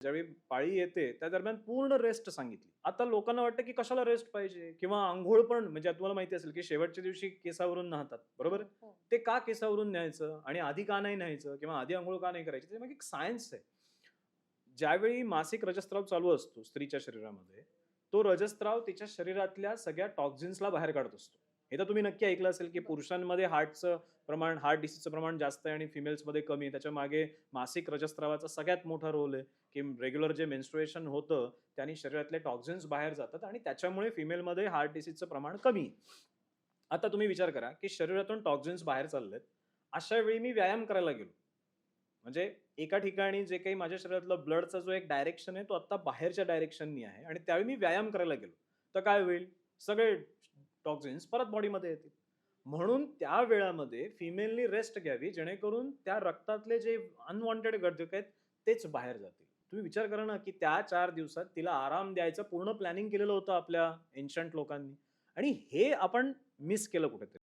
ज्यावेळी पाळी येते त्या दरम्यान पूर्ण रेस्ट सांगितली. आता लोकांना वाटतं की कशाला रेस्ट पाहिजे? किंवा आंघोळ पण म्हणजे तुम्हाला माहिती असेल की शेवटच्या दिवशी केसावरून नाहतात बरोबर? हो. ते का केसावरून न्यायचं? आणि आधी का नाही न्यायचं? किंवा आधी आंघोळ का नाही करायची? ते मग एक सायन्स आहे. ज्यावेळी मासिक रजस्त्राव चालू असतो स्त्रीच्या शरीरामध्ये तो रजस्त्राव तिच्या शरीरातल्या सगळ्या टॉक्झिन्सला बाहेर काढत असतो. हे तर तुम्ही नक्की ऐकलं असेल की पुरुषांमध्ये हार्टचं प्रमाण हार्ट डिसीजचं प्रमाण जास्त आहे आणि फिमेल्समध्ये कमी आहे. त्याच्यामागे मासिक रजस्त्रावाचा सगळ्यात मोठा रोल आहे की रेग्युलर जे मेन्स्ट्रुएशन होतं त्यांनी शरीरातले टॉक्झिन्स बाहेर जातात आणि त्याच्यामुळे फिमेलमध्ये हार्ट डिसीजचं प्रमाण कमी आहे. आता तुम्ही विचार करा की शरीरातून टॉक्झिन्स बाहेर चाललेत अशा वेळी मी व्यायाम करायला गेलो. म्हणजे एका ठिकाणी जे काही माझ्या शरीरातलं ब्लडचा जो एक डायरेक्शन आहे तो आता बाहेरच्या डायरेक्शननी आहे आणि त्यावेळी मी व्यायाम करायला गेलो. तर काय होईल? सगळे टॉक्झिन्स परत बॉडीमध्ये येतील. म्हणून त्या वेळामध्ये फिमेलनी रेस्ट घ्यावी जेणेकरून त्या रक्तातले जे अनवॉन्टेड घटक आहेत तेच बाहेर जातील. तुम्ही विचार करा ना की त्या चार दिवसात तिला आराम द्यायचं पूर्ण प्लॅनिंग केलेलं होतं आपल्या एन्शंट लोकांनी. आणि हे आपण मिस केलं कुठेतरी.